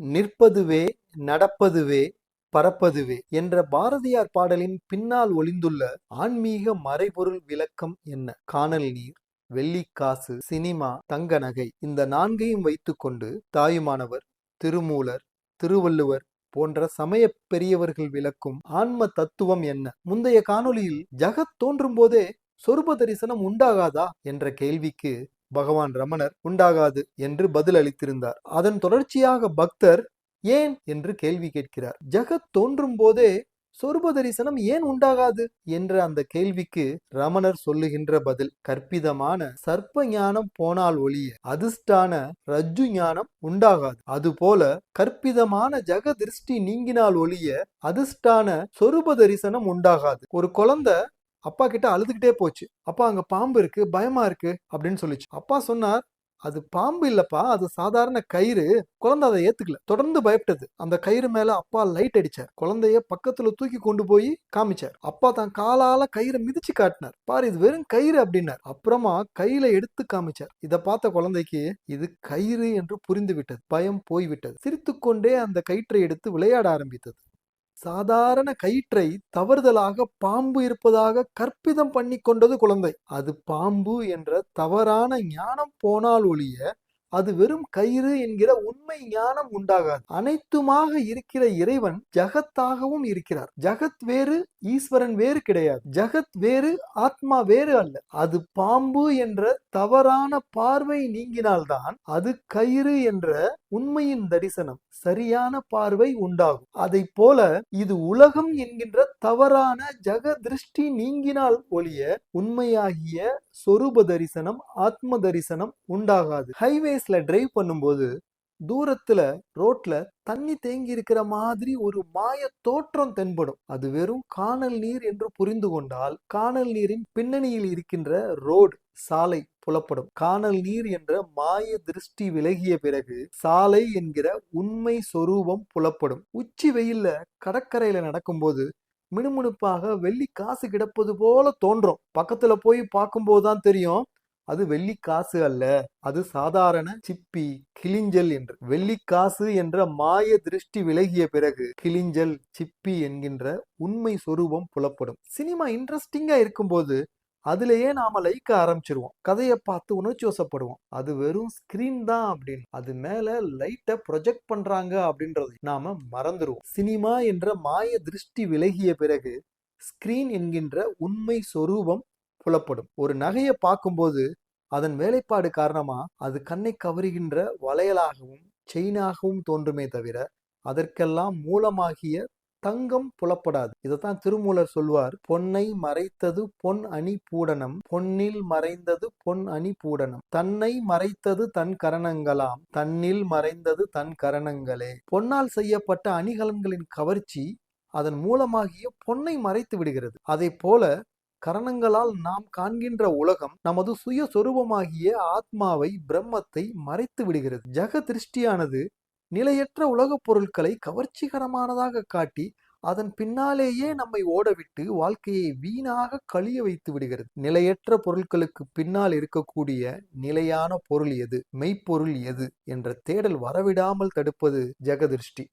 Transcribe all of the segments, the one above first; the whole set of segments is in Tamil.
நிற்பதுவே நடப்பதுவே பறப்பதுவே என்ற பாரதியார் பாடலின் பின்னால் ஒளிந்துள்ள ஆன்மீக மறைபொருள் விளக்கம் என்ன? காணல் நீர் வெள்ளிக்காசு சினிமா தங்க நகை இந்த நான்கையும் வைத்துக்கொண்டு தாயுமானவர் திருமூலர் திருவள்ளுவர் போன்ற சமய பெரியவர்கள் விளக்கும் ஆன்ம தத்துவம் என்ன? முந்தைய காணொளியில் ஜகத் தோன்றும் போதே சொருப தரிசனம் உண்டாகாதா? என்ற கேள்விக்கு பகவான் ரமணர் உண்டாகாது என்று பதில் அளித்திருந்தார். அதன் தொடர்ச்சியாக பக்தர் ஏன் என்று கேள்வி கேட்கிறார். ஜகத் தோன்றும் போதே சொருப தரிசனம் ஏன் உண்டாகாது என்ற அந்த கேள்விக்கு ரமணர் சொல்லுகின்ற பதில் கற்பிதமான சர்ப்ப ஞானம் போனால் ஒழிய அதிர்ஷ்டான ரஜ்ஜு ஞானம் உண்டாகாது. அதுபோல கற்பிதமான ஜக திருஷ்டி நீங்கினால் ஒழிய அதிர்ஷ்டான சொருப தரிசனம் உண்டாகாது. ஒரு குழந்தை அப்பா கிட்ட அழுதுகிட்டே போச்சு. அப்பா அங்க பாம்பு இருக்கு பயமா இருக்கு அப்படின்னு சொல்லிச்சு. அப்பா சொன்னார் அது பாம்பு இல்லப்பா அது சாதாரண கயிறு. குழந்தை அதை ஏத்துக்கல. தொடர்ந்து பயப்பட்டது. அந்த கயிறு மேல அப்பா லைட் அடிச்சார். குழந்தைய பக்கத்துல தூக்கி கொண்டு போய் காமிச்சார். அப்பா தான் காலால கயிறை மிதிச்சு காட்டினார். பாரு இது வெறும் கயிறு அப்படின்னார். அப்புறமா கையில எடுத்து காமிச்சார். இதை பார்த்த குழந்தைக்கு இது கயிறு என்று புரிந்து விட்டது. பயம் போய்விட்டது. சிரித்துக்கொண்டே அந்த கயிற்றை எடுத்து விளையாட ஆரம்பித்தது. சாதாரண கயிற்றை தவறுதலாக பாம்பு இருப்பதாக கற்பிதம் பண்ணி கொண்டது குழந்தை. அது பாம்பு என்ற தவறான ஞானம் போனால் ஒழிய அது வெறும் கயிறு என்கிற உண்மை ஞானம் உண்டாகாது. அனைத்துமாக இருக்கிற இறைவன் ஜகத்தாகவும் இருக்கிறார். ஜகத் வேறு ஈஸ்வரன் வேறு கிடையாது. ஜகத் வேறு ஆத்மா வேறு அல்ல. அது பாம்பு என்ற தவறான பார்வை நீங்கினால்தான் அது கயிறு என்ற உண்மையின் தரிசனம் சரியான பார்வை உண்டாகும். அதை போல இது உலகம் என்கின்ற தவறான ஜக திருஷ்டி நீங்கினால் ஒழிய உண்மையாகிய சொரூப தரிசனம் ஆத்ம தரிசனம் உண்டாகாது. ஹைவேஸ்ல டிரைவ் பண்ணும்போது தூரத்துல ரோட்ல தண்ணி தேங்கி இருக்கிற மாதிரி ஒரு மாய தோற்றம் தென்படும். அது வெறும் காணல் நீர் என்று புரிந்து கொண்டால் காணல் நீரின் பின்னணியில் இருக்கின்ற ரோடு சாலை புலப்படும். காணல் நீர் என்ற மாய திருஷ்டி விலகிய பிறகு சாலை என்கிற உண்மை சொரூபம் புலப்படும். உச்சி வெயில்ல கடற்கரையில நடக்கும்போது மினுமினுப்பாக வெள்ளி காசு கிடப்பது போல தோன்றும். பக்கத்துல போய் பார்க்கும்போது தான் தெரியும் அது வெள்ளி காசு அல்ல அது சாதாரண சிப்பி கிளிஞ்சல் என்று. வெள்ளி காசு என்ற மாய திருஷ்டி விலகிய பிறகு கிளிஞ்சல் சிப்பி என்கின்ற உண்மை சொரூபம் புலப்படும். சினிமா இன்ட்ரெஸ்டிங்கா இருக்கும்போது அதுலயே நாம லைக்க ஆரம்பிச்சிருவோம். கதையை பார்த்து உணர்ச்சி வசப்படுவோம். அது வெறும் ஸ்கிரீன் தான் அப்படின்னு. அது மேல லைட்டை ப்ரொஜெக்ட் பண்றாங்க அப்படின்றது நாம மறந்துடுவோம் சினிமா என்ற மாய திருஷ்டி விலகிய பிறகு ஸ்கிரீன் என்கின்ற உண்மை சொரூபம் புலப்படும். ஒரு நகையை பார்க்கும்போது அதன் வேலைப்பாடு காரணமா அது கண்ணை கவருகின்ற வளையலாகவும் செயினாகவும் தோன்றுமே தவிர அதற்கெல்லாம் மூலமாகிய தங்கம் புலப்படாது. இதைத்தான் திருமூலர் சொல்வார் பொன்னை மறைத்தது பொன் அணி பூடனம் பொன்னில் மறைந்தது பொன் அணி பூடனம். தன்னை மறைத்தது தன் கரணங்களாம் தன்னில் மறைந்தது தன் கரணங்களே. பொன்னால் செய்யப்பட்ட அணிகலன்களின் கவர்ச்சி அதன் மூலமாகிய பொன்னை மறைத்து விடுகிறது. அதை போல கரணங்களால் நாம் காண்கின்ற உலகம் நமது சுய சொரூபமாகிய ஆத்மாவை பிரம்மத்தை மறைத்து விடுகிறது. ஜக திருஷ்டியானது நிலையற்ற உலகப் பொருட்களை கவர்ச்சிகரமானதாக காட்டி அதன் பின்னாலேயே நம்மை ஓடவிட்டு வாழ்க்கையை வீணாக கழிய வைத்து விடுகிறது. நிலையற்ற பொருட்களுக்கு பின்னால் இருக்கக்கூடிய நிலையான பொருள் எது? மெய்ப்பொருள் எது? என்ற தேடல் வரவிடாமல் தடுப்பது ஜெகதிருஷ்டி.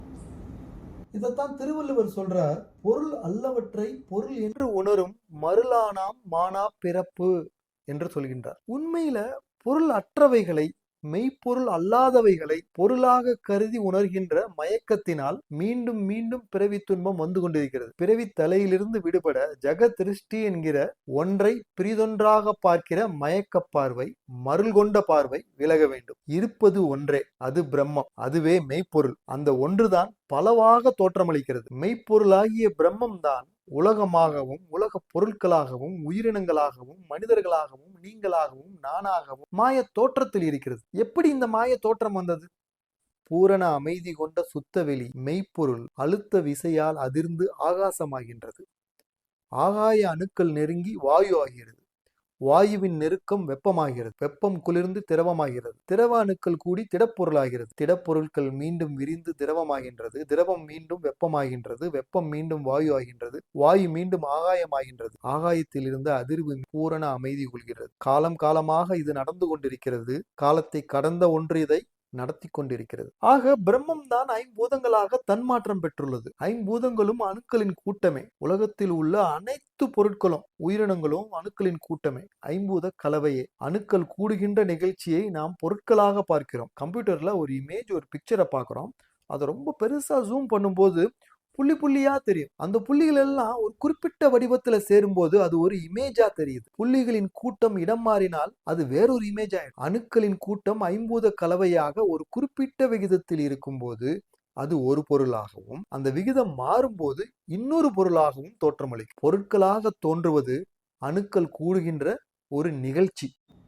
இதைத்தான் திருவள்ளுவர் சொல்றார் பொருள் அல்லவற்றை பொருள் என்று உணரும் மருளானாம் மானா பிறப்பு என்று சொல்கின்றார். உண்மையில பொருள் அற்றவைகளை மெய்ப்பொருள் அல்லாதவைகளை பொருளாக கருதி உணர்கின்ற மயக்கத்தினால் மீண்டும் மீண்டும் பிறவி துன்பம் வந்து கொண்டிருக்கிறது. பிறவி தலையிலிருந்து விடுபட ஜெக திருஷ்டி என்கிற ஒன்றை பிரிதொன்றாக பார்க்கிற மயக்க பார்வை மருள் கொண்ட பார்வை விலக வேண்டும். இருப்பது ஒன்றே அது பிரம்மம் அதுவே மெய்ப்பொருள். அந்த ஒன்றுதான் பலவாக தோற்றமளிக்கிறது. மெய்ப்பொருளாகிய பிரம்மம் தான் உலகமாகவும் உலக பொருட்களாகவும் உயிரினங்களாகவும் மனிதர்களாகவும் நீங்களாகவும் நானாகவும் மாய தோற்றத்தில் இருக்கிறது. எப்படி இந்த மாய தோற்றம் வந்தது? பூரண அமைதி கொண்ட சுத்தவெளி மெய்ப்பொருள் அழுத்த விசையால் அதிர்ந்து ஆகாசமாகின்றது. ஆகாய அணுக்கள் நெருங்கி வாயு ஆகிறது. வாயுவின் நெருக்கம் வெப்பமாகிறது. வெப்பம் குளிர்ந்து திரவமாகிறது. திரவ அணுக்கள் கூடி திடப்பொருளாகிறது. திடப்பொருட்கள் மீண்டும் விரிந்து திரவமாகின்றது. திரவம் மீண்டும் வெப்பமாகின்றது. வெப்பம் மீண்டும் வாயு ஆகின்றது. வாயு மீண்டும் ஆகாயமாகின்றது. ஆகாயத்திலிருந்து அதிர்வு பூரண அமைதி கொள்கிறது. காலம் காலமாக இது நடந்து கொண்டிருக்கிறது. காலத்தை கடந்த ஒன்று இதை நடத்தி கொண்டிருக்கிறது. ஆக பிரம்மம் தான் ஐம்பூதங்களாக தன்மாற்றம் பெற்றுள்ளது. ஐம்பூதங்களும் அணுக்களின் கூட்டமே. உலகத்தில் உள்ள அனைத்து பொருட்களும் உயிரினங்களும் அணுக்களின் கூட்டமே. ஐம்பூத கலவையே. அணுக்கள் கூடுகின்ற நிகழ்ச்சியை நாம் பொருட்களாக பார்க்கிறோம். கம்ப்யூட்டர்ல ஒரு இமேஜ் ஒரு பிக்சரை பார்க்கிறோம். அதை ரொம்ப பெருசா ஜூம் பண்ணும்போது புள்ளி புள்ளியா தெரியும். அந்த புள்ளிகள் எல்லாம் ஒரு குறிப்பிட்ட வடிவத்துல சேரும்போது அது ஒரு இமேஜா தெரியுது. புள்ளிகளின் கூட்டம் இடம் மாறினால் அது வேறொரு இமேஜ் ஆயிடும். அணுக்களின் கூட்டம் ஐம்பூத கலவையாக ஒரு குறிப்பிட்ட விகிதத்தில் இருக்கும்போது அது ஒரு பொருளாகவும் அந்த விகிதம் மாறும்போது இன்னொரு பொருளாகவும் தோற்றமளிக்கும். பொருட்களாக தோன்றுவது அணுக்கள் கூடுகின்ற ஒரு நிகழ்ச்சி.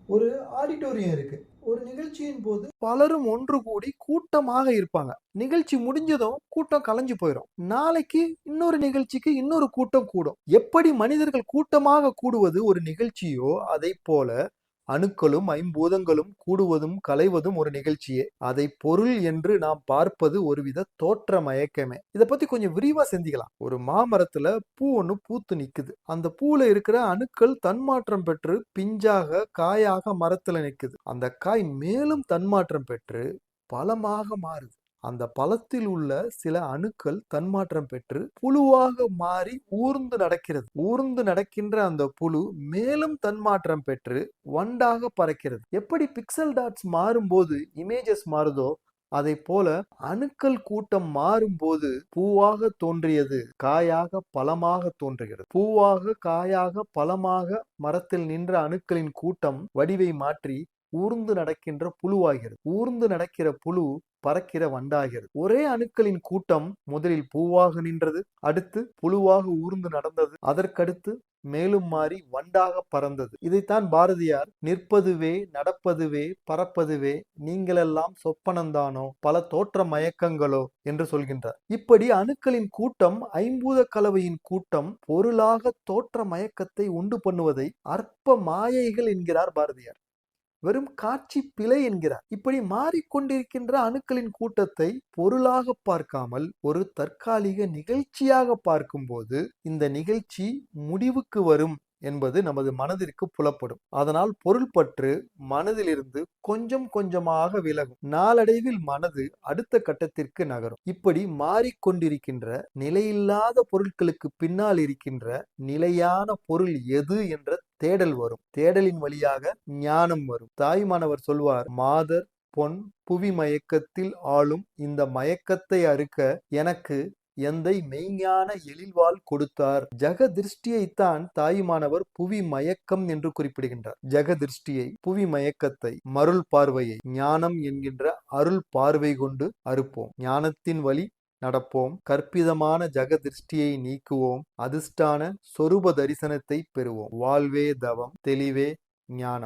ஒரு ஆடிட்டோரியம் இருக்கு. ஒரு நிகழ்ச்சியின் போது பலரும் ஒன்று கூடி கூட்டமாக இருப்பாங்க. நிகழ்ச்சி முடிஞ்சதும் கூட்டம் கலைஞ்சு போயிடும் நாளைக்கு இன்னொரு நிகழ்ச்சிக்கு இன்னொரு கூட்டம் கூடும். எப்படி மனிதர்கள் கூட்டமாக கூடுவது ஒரு நிகழ்ச்சியோ அதை போல அணுக்களும் ஐம்பூதங்களும் கூடுவதும் கலைவதும் ஒரு நிகழ்ச்சியே. அதை பொருள் என்று நாம் பார்ப்பது ஒருவித தோற்ற மயக்கமே இதை பத்தி கொஞ்சம் விரிவா செஞ்சிக்கலாம் ஒரு மாமரத்துல பூ ஒண்ணு பூத்து நிக்குது. அந்த பூல இருக்கிற அணுக்கள் தன்மாற்றம் பெற்று பிஞ்சாக காயாக மரத்துல நிக்குது. அந்த காய் மேலும் தன்மாற்றம் பெற்று பலமாக மாறுது. அந்த பழத்தில் உள்ள சில அணுக்கள் தன்மாற்றம் பெற்று புழுவாக மாறி ஊர்ந்து நடக்கிறது. ஊர்ந்து நடக்கின்ற அந்த புழு மேலும் தன்மாற்றம் பெற்று வண்டாக பறக்கிறது. எப்படி பிக்சல் டாட்ஸ் மாறும்போது இமேஜஸ் மாறுதோ அதை போல அணுக்கள் கூட்டம் மாறும்போது பூவாக தோன்றியது காயாக பழமாக தோன்றுகிறது. பூவாக காயாக பழமாக மரத்தில் நின்ற அணுக்களின் கூட்டம் வடிவை மாற்றி ஊர்ந்து நடக்கின்ற புழுவாகிறது. ஊர்ந்து நடக்கிற புழு பறக்கிற வண்டாகிறது. ஒரே அணுக்களின் கூட்டம் முதலில் பூவாக நின்றது அடுத்து புழுவாக ஊர்ந்து நடந்தது அதற்கடுத்து மேலும் மாறி வண்டாக பறந்தது. இதைத்தான் பாரதியார் நிற்பதுவே நடப்பதுவே பறப்பதுவே நீங்களெல்லாம் சொப்பனந்தானோ பல தோற்ற மயக்கங்களோ என்று சொல்கின்றார். இப்படி அணுக்களின் கூட்டம் ஐம்பூத கலவையின் கூட்டம் பொருளாக தோற்ற மயக்கத்தை உண்டு பண்ணுவதை அற்ப மாயைகள் என்கிறார் பாரதியார். வெறும் காட்சி பிழை என்கிறார். இப்படி மாறிக்கொண்டிருக்கின்ற அணுக்களின் கூட்டத்தை பொருளாக பார்க்காமல் ஒரு தற்காலிக நிகழ்ச்சியாக பார்க்கும்போது இந்த நிகழ்ச்சி முடிவுக்கு வரும். என்பது நமது மனதிற்கு புலப்படும். அதனால் பொருள் பற்று மனதிலிருந்து கொஞ்சம் கொஞ்சமாக விலகும். நாளடைவில் மனது அடுத்த கட்டத்திற்கு நகரும். இப்படி மாறிக்கொண்டிருக்கின்ற நிலையில்லாத பொருட்களுக்கு பின்னால் இருக்கின்ற நிலையான பொருள் எது என்ற தேடல் வரும். தேடலின் வழியாக ஞானம் வரும். தாய்மானவர் சொல்வார் மாதர் பொன் புவி மயக்கத்தில் ஆளும் இந்த மயக்கத்தை அறுக்க எனக்கு எந்தை மெய்ஞான எழில்வாள் கொடுத்தார். ஜக திருஷ்டியைத்தான் தாயுமானவர் புவி மயக்கம் என்று குறிப்பிடுகின்றார். ஜக திருஷ்டியை புவி மயக்கத்தை மருள் பார்வையை ஞானம் என்கின்ற அருள் பார்வை கொண்டு அறுப்போம். ஞானத்தின் வழி நடப்போம். கற்பிதமான ஜக திருஷ்டியை நீக்குவோம். அதிர்ஷ்டான சொரூப தரிசனத்தை பெறுவோம். வாழ்வே தவம் தெளிவே ஞானம்.